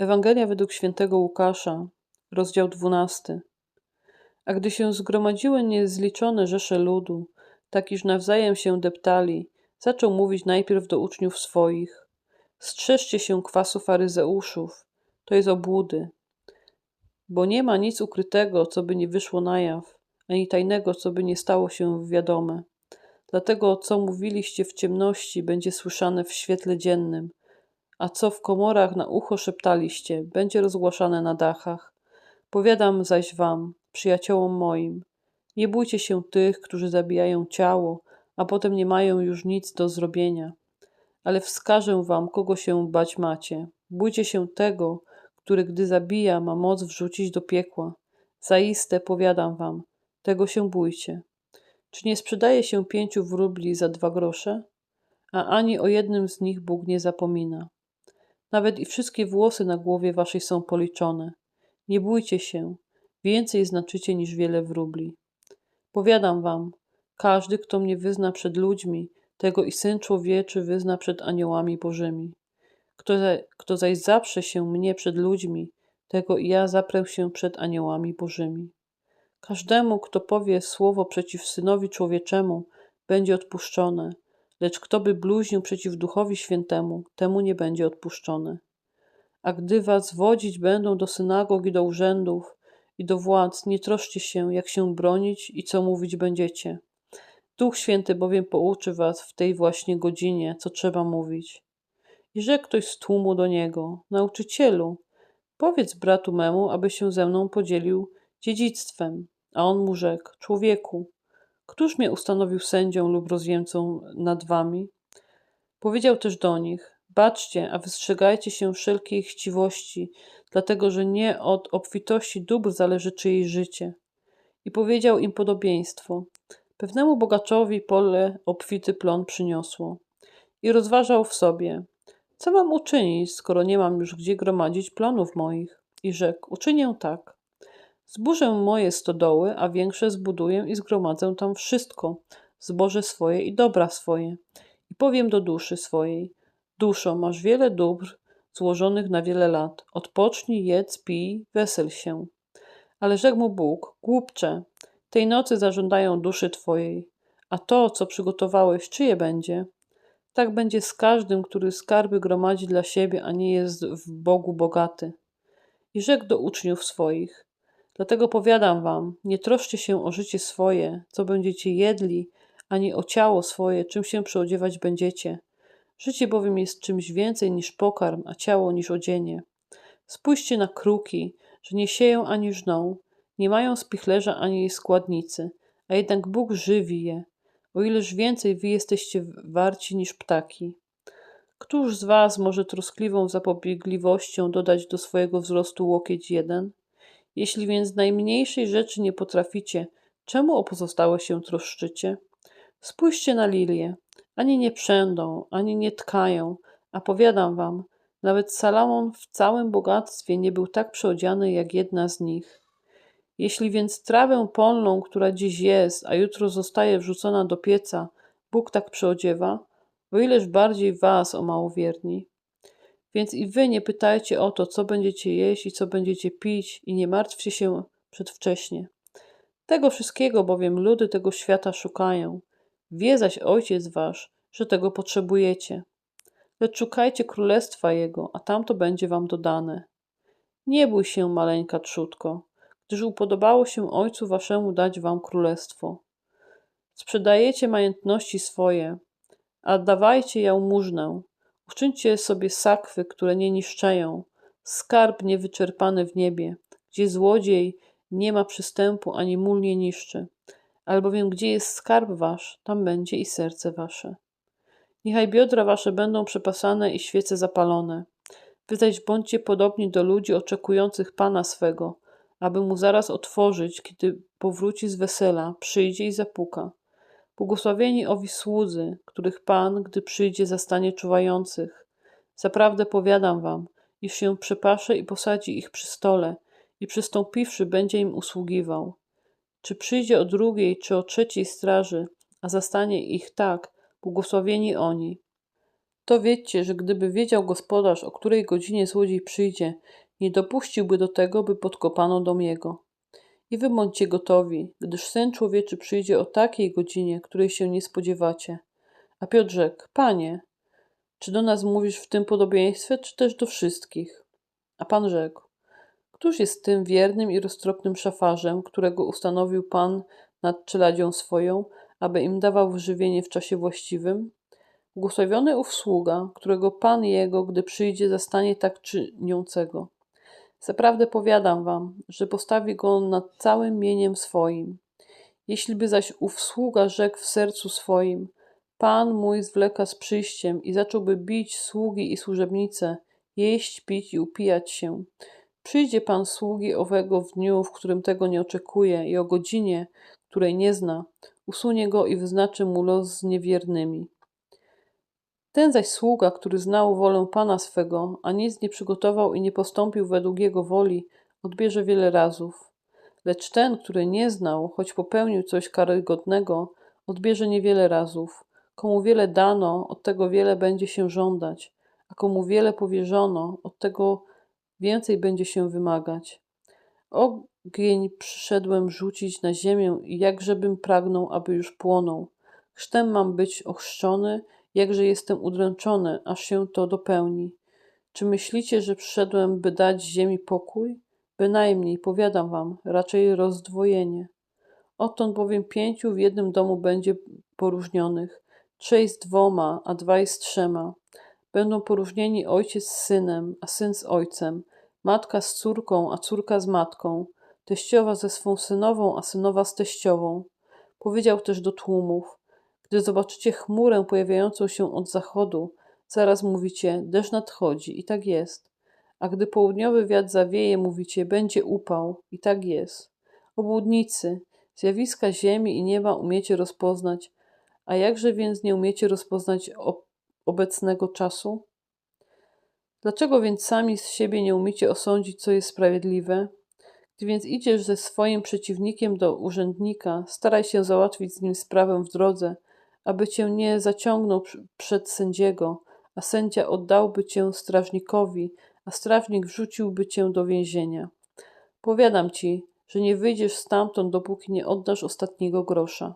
Ewangelia według świętego Łukasza, rozdział 12. A gdy się zgromadziły niezliczone rzesze ludu, tak iż nawzajem się deptali, zaczął mówić najpierw do uczniów swoich: Strzeżcie się kwasu faryzeuszów, to jest obłudy, bo nie ma nic ukrytego, co by nie wyszło na jaw, ani tajnego, co by nie stało się wiadome. Dlatego, co mówiliście w ciemności, będzie słyszane w świetle dziennym, a co w komorach na ucho szeptaliście, będzie rozgłaszane na dachach. Powiadam zaś wam, przyjaciołom moim, nie bójcie się tych, którzy zabijają ciało, a potem nie mają już nic do zrobienia. Ale wskażę wam, kogo się bać macie. Bójcie się tego, który gdy zabija, ma moc wrzucić do piekła. Zaiste powiadam wam, tego się bójcie. Czy nie sprzedaje się pięciu wróbli za dwa grosze? A ani o jednym z nich Bóg nie zapomina. Nawet i wszystkie włosy na głowie waszej są policzone. Nie bójcie się, więcej znaczycie niż wiele wróbli. Powiadam wam, każdy, kto mnie wyzna przed ludźmi, tego i Syn Człowieczy wyzna przed aniołami bożymi. Kto, kto zaś zaprze się mnie przed ludźmi, tego i ja zaprę się przed aniołami bożymi. Każdemu, kto powie słowo przeciw Synowi Człowieczemu, będzie odpuszczone, lecz kto by bluźnił przeciw Duchowi Świętemu, temu nie będzie odpuszczone. A gdy was wodzić będą do synagog i do urzędów i do władz, nie troszcie się, jak się bronić i co mówić będziecie. Duch Święty bowiem pouczy was w tej właśnie godzinie, co trzeba mówić. I rzekł ktoś z tłumu do niego, nauczycielu, powiedz bratu memu, aby się ze mną podzielił dziedzictwem. A on mu rzekł, człowieku, Któż mnie ustanowił sędzią lub rozjemcą nad wami? Powiedział też do nich: Baczcie, a wystrzegajcie się wszelkiej chciwości, dlatego że nie od obfitości dóbr zależy czyjeś życie. I powiedział im podobieństwo. Pewnemu bogaczowi pole obfity plon przyniosło. I rozważał w sobie, co mam uczynić, skoro nie mam już gdzie gromadzić plonów moich? I rzekł, uczynię tak. Zburzę moje stodoły, a większe zbuduję i zgromadzę tam wszystko, zboże swoje i dobra swoje. I powiem do duszy swojej, duszo, masz wiele dóbr złożonych na wiele lat. Odpocznij, jedz, pij, wesel się. Ale rzekł mu Bóg, głupcze, tej nocy zażądają duszy twojej, a to, co przygotowałeś, czyje będzie? Tak będzie z każdym, który skarby gromadzi dla siebie, a nie jest w Bogu bogaty. I rzekł do uczniów swoich, Dlatego powiadam wam, nie troszcie się o życie swoje, co będziecie jedli, ani o ciało swoje, czym się przyodziewać będziecie. Życie bowiem jest czymś więcej niż pokarm, a ciało niż odzienie. Spójrzcie na kruki, że nie sieją ani żną, nie mają spichlerza ani składnicy, a jednak Bóg żywi je, o ileż więcej wy jesteście warci niż ptaki. Któż z was może troskliwą zapobiegliwością dodać do swojego wzrostu łokieć jeden? Jeśli więc najmniejszej rzeczy nie potraficie, czemu o pozostałe się troszczycie? Spójrzcie na lilie. Ani nie przędą, ani nie tkają, a powiadam wam, nawet Salomon w całym bogactwie nie był tak przeodziany jak jedna z nich. Jeśli więc trawę polną, która dziś jest, a jutro zostaje wrzucona do pieca, Bóg tak przeodziewa, o ileż bardziej was, o małowierni. Więc i wy nie pytajcie o to, co będziecie jeść i co będziecie pić, i nie martwcie się przedwcześnie. Tego wszystkiego bowiem ludy tego świata szukają. Wie zaś Ojciec wasz, że tego potrzebujecie. Lecz szukajcie królestwa Jego, a tamto będzie wam dodane. Nie bój się, maleńka trzutko, gdyż upodobało się Ojcu waszemu dać wam królestwo. Sprzedajecie majątności swoje, a dawajcie jałmużnę, Uczyńcie sobie sakwy, które nie niszczeją, skarb niewyczerpany w niebie, gdzie złodziej nie ma przystępu ani mól nie niszczy. Albowiem gdzie jest skarb wasz, tam będzie i serce wasze. Niechaj biodra wasze będą przepasane i świece zapalone. Wy zaś bądźcie podobni do ludzi oczekujących Pana swego, aby mu zaraz otworzyć, kiedy powróci z wesela, przyjdzie i zapuka. Błogosławieni owi słudzy, których Pan, gdy przyjdzie, zastanie czuwających. Zaprawdę powiadam wam, iż się przepasze i posadzi ich przy stole i przystąpiwszy będzie im usługiwał. Czy przyjdzie o drugiej czy o trzeciej straży, a zastanie ich tak, błogosławieni oni. To wiedzcie, że gdyby wiedział gospodarz, o której godzinie złodziej przyjdzie, nie dopuściłby do tego, by podkopano dom jego. I wy bądźcie gotowi, gdyż Syn Człowieczy przyjdzie o takiej godzinie, której się nie spodziewacie. A Piotr rzekł, Panie, czy do nas mówisz w tym podobieństwie, czy też do wszystkich? A Pan rzekł, Któż jest tym wiernym i roztropnym szafarzem, którego ustanowił Pan nad czeladzią swoją, aby im dawał wyżywienie w czasie właściwym? Błogosławiony ów sługa, którego Pan jego, gdy przyjdzie, zastanie tak czyniącego. Zaprawdę powiadam wam, że postawi go nad całym mieniem swoim. Jeśli by zaś ów sługa rzekł w sercu swoim, Pan mój zwleka z przyjściem i zacząłby bić sługi i służebnice, jeść, pić i upijać się, Przyjdzie Pan sługi owego w dniu, w którym tego nie oczekuje i o godzinie, której nie zna, usunie go i wyznaczy mu los z niewiernymi. Ten zaś sługa, który znał wolę Pana swego, a nic nie przygotował i nie postąpił według jego woli, odbierze wiele razów. Lecz ten, który nie znał, choć popełnił coś karygodnego, odbierze niewiele razów. Komu wiele dano, od tego wiele będzie się żądać, a komu wiele powierzono, od tego więcej będzie się wymagać. Ogień przyszedłem rzucić na ziemię i jakżebym pragnął, aby już płonął. Chrztem mam być ochrzczony, jakże jestem udręczony, aż się to dopełni. Czy myślicie, że przyszedłem, by dać ziemi pokój? Bynajmniej, powiadam wam, raczej rozdwojenie. Odtąd bowiem pięciu w jednym domu będzie poróżnionych, trzej z dwoma, a dwaj z trzema. Będą poróżnieni ojciec z synem, a syn z ojcem, matka z córką, a córka z matką, teściowa ze swą synową, a synowa z teściową. Powiedział też do tłumów: Gdy zobaczycie chmurę pojawiającą się od zachodu, zaraz mówicie: deszcz nadchodzi, i tak jest. A gdy południowy wiatr zawieje, mówicie: będzie upał, i tak jest. Obłudnicy, zjawiska ziemi i nieba umiecie rozpoznać, a jakże więc nie umiecie rozpoznać obecnego czasu? Dlaczego więc sami z siebie nie umiecie osądzić, co jest sprawiedliwe? Gdy więc idziesz ze swoim przeciwnikiem do urzędnika, staraj się załatwić z nim sprawę w drodze, aby cię nie zaciągnął przed sędziego, a sędzia oddałby cię strażnikowi, a strażnik wrzuciłby cię do więzienia. Powiadam ci, że nie wyjdziesz stamtąd, dopóki nie oddasz ostatniego grosza.